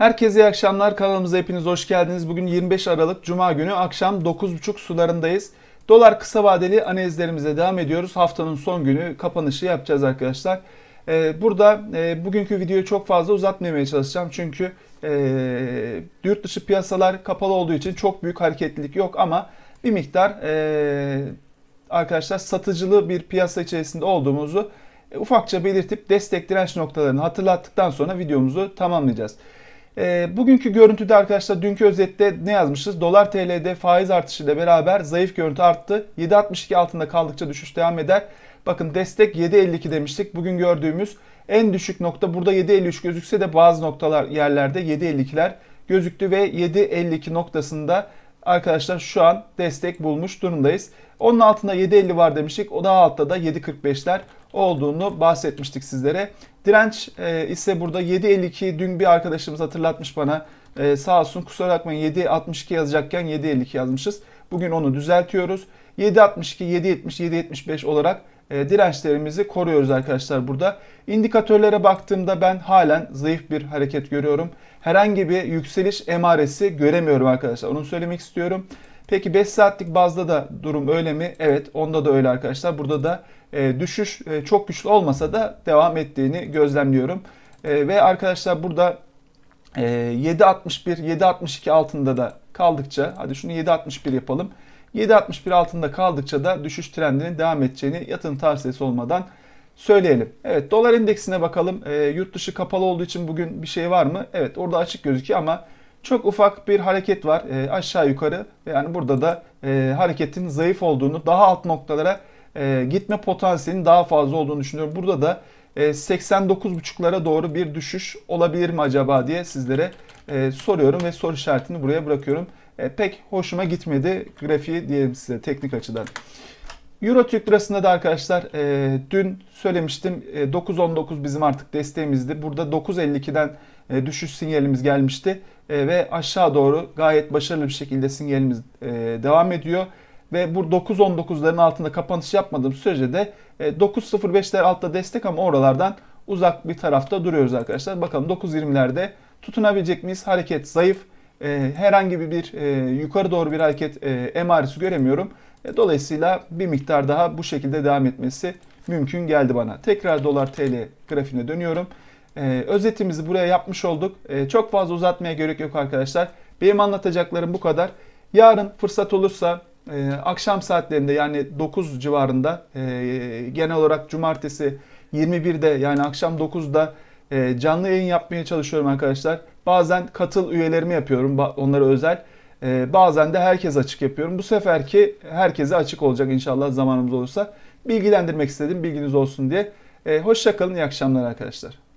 Herkese iyi akşamlar. Kanalımıza hepiniz hoş geldiniz. Bugün 25 Aralık Cuma günü akşam 9.30 sularındayız. Dolar kısa vadeli analizlerimize devam ediyoruz. Haftanın son günü kapanışı yapacağız arkadaşlar. Ee, burada e, bugünkü videoyu çok fazla uzatmamaya çalışacağım. Çünkü e, yurt dışı piyasalar kapalı olduğu için çok büyük hareketlilik yok ama bir miktar e, arkadaşlar satıcılı bir piyasa içerisinde olduğumuzu ufakça belirtip destek direnç noktalarını hatırlattıktan sonra videomuzu tamamlayacağız. E, bugünkü görüntüde arkadaşlar dünkü özette ne yazmışız? Dolar TL'de faiz artışıyla beraber zayıf görüntü arttı. 7.62 altında kaldıkça düşüş devam eder. Bakın destek 7.52 demiştik. Bugün gördüğümüz en düşük nokta burada 7.53 gözükse de bazı noktalar yerlerde 7.52'ler gözüktü ve 7.52 noktasında arkadaşlar şu an destek bulmuş durumdayız. Onun altında 7.50 var demiştik. O daha altta da 7.45'ler olduğunu bahsetmiştik sizlere. Direnç e, ise burada 7.52 dün bir arkadaşımız hatırlatmış bana. E, sağ olsun kusura bakmayın 7.62 yazacakken 7.52 yazmışız. Bugün onu düzeltiyoruz. 7.62, 7.70, 7.75 olarak e, dirençlerimizi koruyoruz arkadaşlar burada. İndikatörlere baktığımda ben halen zayıf bir hareket görüyorum. Herhangi bir yükseliş emaresi göremiyorum arkadaşlar. Onu söylemek istiyorum. Peki 5 saatlik bazda da durum öyle mi? Evet onda da öyle arkadaşlar. Burada da e, düşüş e, çok güçlü olmasa da devam ettiğini gözlemliyorum. Ve arkadaşlar burada e, 7.61, 7.62 altında da kaldıkça hadi şunu 7.61 yapalım. 7.61 altında kaldıkça da düşüş trendinin devam edeceğini yatırım tavsiyesi olmadan söyleyelim. Evet dolar endeksine bakalım. E, yurt dışı kapalı olduğu için bugün bir şey var mı? Evet orada açık gözüküyor ama çok ufak bir hareket var e, aşağı yukarı. Yani burada da e, hareketin zayıf olduğunu, daha alt noktalara e, gitme potansiyelinin daha fazla olduğunu düşünüyorum. Burada da e, 89.5'lara doğru bir düşüş olabilir mi acaba diye sizlere e, soruyorum ve soru işaretini buraya bırakıyorum. E, pek hoşuma gitmedi grafiği diyelim size teknik açıdan. Euro Türk lirasında da arkadaşlar e, dün söylemiştim e, 9.19 bizim artık desteğimizdi. Burada 9.52'den e, düşüş sinyalimiz gelmişti e, ve aşağı doğru gayet başarılı bir şekilde sinyalimiz e, devam ediyor. Ve bu 9.19'ların altında kapanış yapmadığım sürece de e, 9.05'ler altta destek ama oralardan uzak bir tarafta duruyoruz arkadaşlar. Bakalım 9.20'lerde tutunabilecek miyiz? Hareket zayıf. E, herhangi bir e, yukarı doğru bir hareket e, emaresi göremiyorum. E, dolayısıyla bir miktar daha bu şekilde devam etmesi mümkün geldi bana. Tekrar dolar TL grafiğine dönüyorum. E, özetimizi buraya yapmış olduk. E, çok fazla uzatmaya gerek yok arkadaşlar. Benim anlatacaklarım bu kadar. Yarın fırsat olursa e, akşam saatlerinde yani 9 civarında e, genel olarak cumartesi 21'de yani akşam 9'da e, canlı yayın yapmaya çalışıyorum arkadaşlar. Bazen katıl üyelerimi yapıyorum onlara özel. E, bazen de herkes açık yapıyorum. Bu seferki herkese açık olacak inşallah zamanımız olursa. Bilgilendirmek istedim bilginiz olsun diye. E, hoşça kalın iyi akşamlar arkadaşlar.